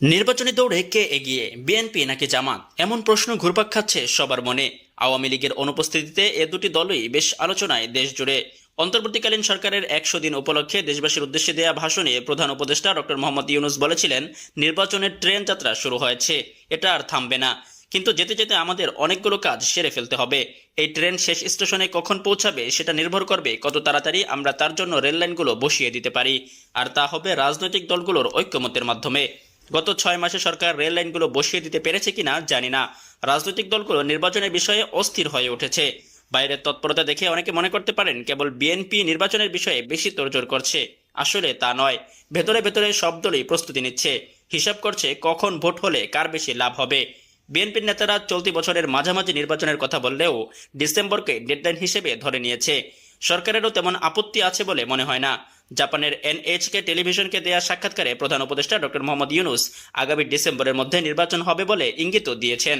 নির্বাচনী দৌড়ে কে এগিয়ে, বিএনপি নাকি জামাত? এমন প্রশ্ন ঘুরপাক খাচ্ছে সবার মনে। আওয়ামী লীগের অনুপস্থিতিতে এ দুটি দলই বেশ আলোচনায় দেশ জুড়ে অন্তর্বর্তীকালীন সরকারের একশো দিন উপলক্ষে দেশবাসীর উদ্দেশ্যে দেয়া ভাষণে প্রধান উপদেষ্টা ডক্টর মোহাম্মদ ইউনুস বলেছিলেন, নির্বাচনের ট্রেন যাত্রা শুরু হয়েছে, এটা আর থামবে না। কিন্তু যেতে যেতে আমাদের অনেকগুলো কাজ সেরে ফেলতে হবে। এই ট্রেন শেষ স্টেশনে কখন পৌঁছাবে সেটা নির্ভর করবে কত তাড়াতাড়ি আমরা তার জন্য রেললাইনগুলো বসিয়ে দিতে পারি। আর তা হবে রাজনৈতিক দলগুলোর ঐক্যমতের মাধ্যমে। গত ছয় মাসে সরকার রেল লাইনগুলো বসিয়ে দিতে পেরেছে কিনা জানি না। রাজনৈতিক দলগুলো নির্বাচনের বিষয়ে অস্থির হয়ে উঠেছে। বাইরের তৎপরতা দেখে অনেকে মনে করতে পারেন কেবল বিএনপি নির্বাচনের বিষয়ে বেশি তোড়জোড় করছে। আসলে তা নয়। ভেতরে ভেতরে সব দলই প্রস্তুতি নিচ্ছে। হিসাব করছে কখন ভোট হলে কার বেশি লাভ হবে। বিএনপির নেতারা চলতি বছরের মাঝামাঝি নির্বাচনের কথা বললেও ডিসেম্বরকে ডেডলাইন হিসেবে ধরে নিয়েছে। সরকারেরও তেমন আপত্তি আছে বলে মনে হয় না। জাপানের এনএইচকে টেলিভিশনকে দেয়া সাক্ষাৎকারে প্রধান উপদেষ্টা ডক্টর মোহাম্মদ ইউনুস আগামী ডিসেম্বরের মধ্যে নির্বাচন হবে বলে ইঙ্গিতও দিয়েছেন।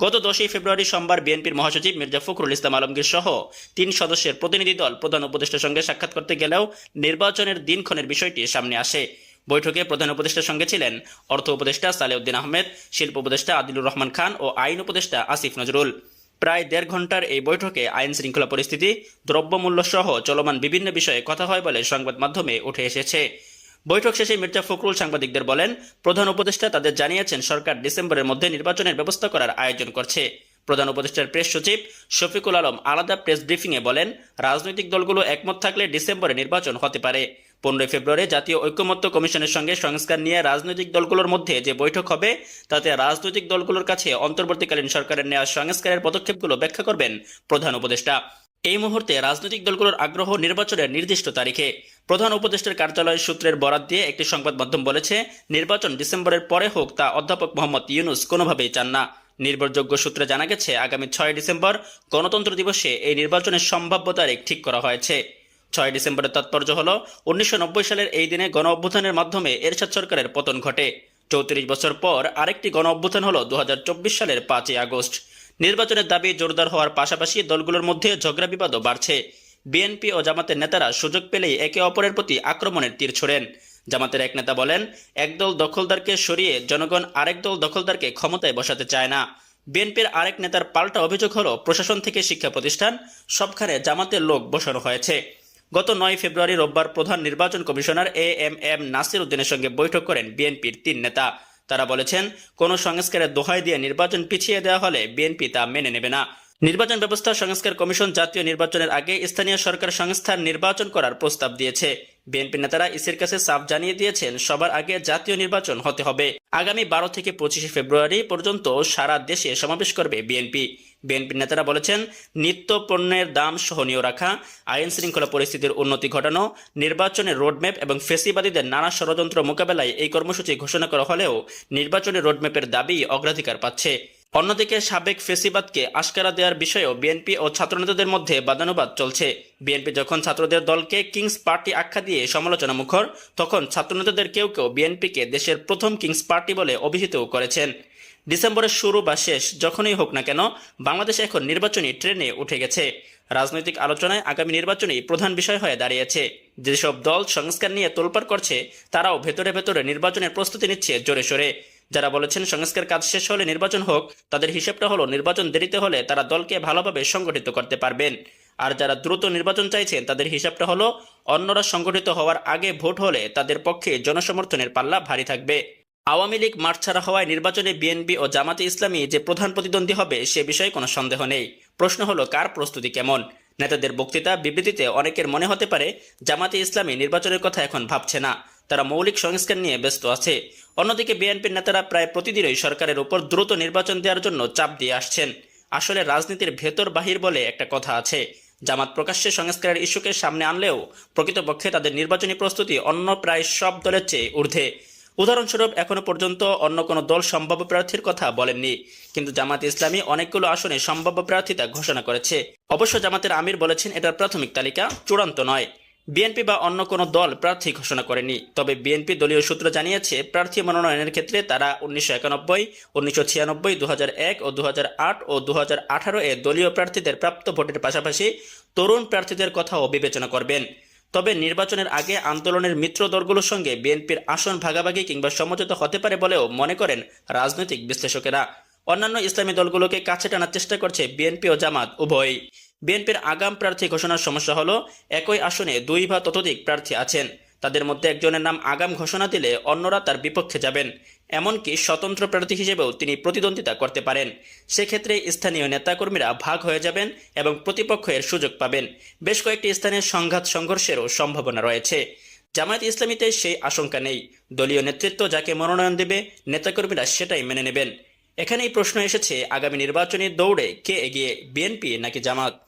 গত দশই ফেব্রুয়ারি সোমবার বিএনপির মহাসচিব মির্জা ফখরুল ইসলাম আলমগীর সহ তিন সদস্যের প্রতিনিধি দল প্রধান উপদেষ্টার সঙ্গে সাক্ষাৎ করতে গেলেও নির্বাচনের দিনক্ষণের বিষয়টি সামনে আসে। বৈঠকে প্রধান উপদেষ্টার সঙ্গে ছিলেন অর্থ উপদেষ্টা সালেউদ্দিন আহমেদ, শিল্প উপদেষ্টা আদিলুর রহমান খান ও আইন উপদেষ্টা আসিফ নজরুল। প্রায় দেড় ঘণ্টার এই বৈঠকে আইন শৃঙ্খলা পরিস্থিতি, দ্রব্যমূল্য সহ চলমান বিভিন্ন বিষয়ে কথা হয় বলে সংবাদ মাধ্যমে উঠে এসেছে। বৈঠক শেষে মির্জা ফখরুল সাংবাদিকদের বলেন, প্রধান উপদেষ্টা তাদের জানিয়েছেন, সরকার ডিসেম্বরের মধ্যে নির্বাচনের ব্যবস্থা করার আয়োজন করছে। প্রধান উপদেষ্টার প্রেস সচিব শফিকুল আলম আলাদা প্রেস ব্রিফিংয়ে বলেন, রাজনৈতিক দলগুলো একমত থাকলে ডিসেম্বরে নির্বাচন হতে পারে। পনেরোই ফেব্রুয়ারি জাতীয় ঐক্যমত্য কমিশনের সঙ্গে সংস্কার নিয়ে রাজনৈতিক দলগুলোর মধ্যে যে বৈঠক হবে, তাতে রাজনৈতিক দলগুলোর কাছে অন্তর্বর্তীকালীন সরকারের নেওয়া সংস্কারের পদক্ষেপগুলো ব্যাখ্যা করবেন প্রধান উপদেষ্টা। এই মুহূর্তে রাজনৈতিক দলগুলোর আগ্রহ নির্বাচনের নির্দিষ্ট তারিখে। প্রধান উপদেষ্টার কার্যালয় সূত্রের বরাত দিয়ে একটি সংবাদ মাধ্যম বলেছে, নির্বাচন ডিসেম্বরের পরে হোক তা অধ্যাপক মোহাম্মদ ইউনুস কোনোভাবেই চান না। নির্ভরযোগ্য সূত্রে জানা গেছে, আগামী ছয় ডিসেম্বর গণতন্ত্র দিবসে এই নির্বাচনের সম্ভাব্য তারিখ ঠিক করা হয়েছে। ছয় ডিসেম্বরের তাৎপর্য হল, উনিশশো নব্বই সালের এই দিনে গণ অভ্যুত্থানের মাধ্যমে এরশাদ সরকারের পতন ঘটে। চৌত্রিশ বছর পর আরেকটি গণ অভ্যুত্থান হল দু সালের পাঁচই আগস্ট। নির্বাচনের দাবি জোরদার হওয়ার পাশাপাশি দলগুলোর মধ্যে ঝগড়া বিবাদও বাড়ছে। বিএনপি ও জামাতের নেতারা সুযোগ পেলেই একে অপরের প্রতি আক্রমণের তীর ছোড়েন। জামাতের এক নেতা বলেন একদল দখলদারকে সরিয়ে জনগণ আরেক দল দখলদারকে ক্ষমতায় বসাতে চায় না। বিএনপির আরেক নেতার পাল্টা অভিযোগ হলো, প্রশাসন থেকে শিক্ষা প্রতিষ্ঠান, সবখানে জামাতের লোক বসানো হয়েছে। গত নয় ফেব্রুয়ারি রোববার প্রধান নির্বাচন commissioner A M M Nasir উদ্দিনের সঙ্গে বৈঠক করেন বিএনপির তিন নেতা। তারা বলেছেন, কোনো সংস্কারের দোহাই দিয়ে নির্বাচন পিছিয়ে দেওয়া হলে বিএনপি তা মেনে নেবে না। নির্বাচন ব্যবস্থা সংস্কার কমিশন জাতীয় নির্বাচনের আগে স্থানীয় সরকার সংস্থার নির্বাচন করার প্রস্তাব দিয়েছে। বিএনপি নেতারা ইসির কাছে সাফ জানিয়ে দিয়েছেন, সবার আগে জাতীয় নির্বাচন হতে হবে। আগামী বারো থেকে পঁচিশে ফেব্রুয়ারি পর্যন্ত সারা দেশে সমাবেশ করবে বিএনপি। বিএনপি নেতারা বলেছেন, নিত্য পণ্যের দাম সহনীয় রাখা, আইন শৃঙ্খলা পরিস্থিতির উন্নতি ঘটানো, নির্বাচনের রোডম্যাপ এবং ফেসিবাদীদের নানা ষড়যন্ত্র মোকাবেলায় এই কর্মসূচি ঘোষণা করা হলেও নির্বাচনের রোডম্যাপের দাবি অগ্রাধিকার পাচ্ছে। অন্যদিকে সাবেক ফেসিবাদকে আশকারা দেওয়ার বিষয়েও বিএনপি ও ছাত্রনেতাদের মধ্যে বাদানুবাদ চলছে। বিএনপি যখন ছাত্রদের দলকে কিংস পার্টি আখ্যা দিয়ে সমালোচনা মুখর তখন ছাত্রনেতাদের কেউ কেউ বিএনপিকে দেশের প্রথম কিংস পার্টি বলে অভিহিতও করেছেন। ডিসেম্বরের শুরু বা শেষ যখনই হোক না কেন, বাংলাদেশ এখন নির্বাচনী ট্রেনে উঠে গেছে। রাজনৈতিক আলোচনায় আগামী নির্বাচনই প্রধান বিষয় হয়ে দাঁড়িয়েছে। যেসব দল সংস্কার নিয়ে তোলপাড় করছে, তারাও ভেতরে ভেতরে নির্বাচনের প্রস্তুতি নিচ্ছে জোরে সোরে। যারা বলেছেন সংস্কার কাজ শেষ হলে নির্বাচন হোক, তাদের হিসেবটা হলো নির্বাচন দেরিতে হলে তারা দলকে ভালোভাবে সংগঠিত করতে পারবেন। আর যারা দ্রুত নির্বাচন চাইছেন, তাদের হিসাবটা হলো অন্যরা সংগঠিত হওয়ার আগে ভোট হলে তাদের পক্ষে জনসমর্থনের পাল্লা ভারী থাকবে। আওয়ামী লীগ মাঠ ছাড়া হওয়ায় নির্বাচনে বিএনপি ও জামাতে ইসলামী যে প্রধান প্রতিদ্বন্দ্বী হবে, সে বিষয়ে কোনো সন্দেহ নেই। প্রশ্ন হলো, কার প্রস্তুতি কেমন? নেতাদের বক্তৃতা, বিবৃতিতে অনেকের মনে হতে পারে, জামাতে ইসলামী নির্বাচনের কথা এখন ভাবছে না। তারা মৌলিক সংস্কার নিয়ে ব্যস্ত আছে। অন্যদিকে বিএনপির নেতারা প্রায় প্রতিদিনই সরকারের উপর দ্রুত নির্বাচন দেওয়ার জন্য চাপ দিয়ে আসছেন। আসলে রাজনীতির ভেতর বাহির বলে একটা কথা আছে। জামাত প্রকাশ্যে সংস্কারের ইস্যুকে সামনে আনলেও প্রকৃতপক্ষে তাদের নির্বাচনী প্রস্তুতি অন্য প্রায় সব দলের চেয়ে ঊর্ধ্বে। উদাহরণস্বরূপ, এখনও পর্যন্ত অন্য কোনো দল সম্ভাব্য প্রার্থীর কথা বলেননি। কিন্তু জামাত ইসলামী অনেকগুলো আসনে সম্ভাব্য প্রার্থিতা ঘোষণা করেছে। অবশ্য জামাতের আমির বলেছেন, এটার প্রাথমিক তালিকা চূড়ান্ত নয়। বিএনপি বা অন্য কোনো দল প্রার্থী ঘোষণা করেনি। তবে বিএনপি দলীয় সূত্র জানিয়েছে, প্রার্থী মনোনয়নের ক্ষেত্রে তারা উনিশশো একানব্বই, উনিশশো ছিয়ানব্বই দু ও দু ও দু এ দলীয় প্রার্থীদের প্রাপ্ত ভোটের পাশাপাশি তরুণ প্রার্থীদের কথাও বিবেচনা করবেন। তবে নির্বাচনের আগে আন্দোলনের মিত্র দলগুলোর সঙ্গে বিএনপির আসন ভাগাভাগি কিংবা সমঝোতা হতে পারে বলেও মনে করেন রাজনৈতিক বিশ্লেষকেরা। অন্যান্য ইসলামী দলগুলোকে কাছে টানার চেষ্টা করছে বিএনপি ও জামাত উভয়ই। বিএনপির আগাম প্রার্থী ঘোষণার সমস্যা হলো, একই আসনে দুই বা ততোধিক প্রার্থী আছেন। তাদের মধ্যে একজনের নাম আগাম ঘোষণা দিলে অন্যরা তার বিপক্ষে যাবেন। এমনকি স্বতন্ত্র প্রার্থী হিসেবেও তিনি প্রতিদ্বন্দ্বিতা করতে পারেন। সেক্ষেত্রে স্থানীয় নেতাকর্মীরা ভাগ হয়ে যাবেন এবং প্রতিপক্ষ এর সুযোগ পাবেন। বেশ কয়েকটি স্থানে সংঘাত সংঘর্ষেরও সম্ভাবনা রয়েছে। জামায়াত ইসলামীতে সেই আশঙ্কা নেই। দলীয় নেতৃত্ব যাকে মনোনয়ন দেবে, নেতাকর্মীরা সেটাই মেনে নেবেন। এখানেই প্রশ্ন এসেছে, আগামী নির্বাচনী দৌড়ে কে এগিয়ে, বিএনপি নাকি জামাত?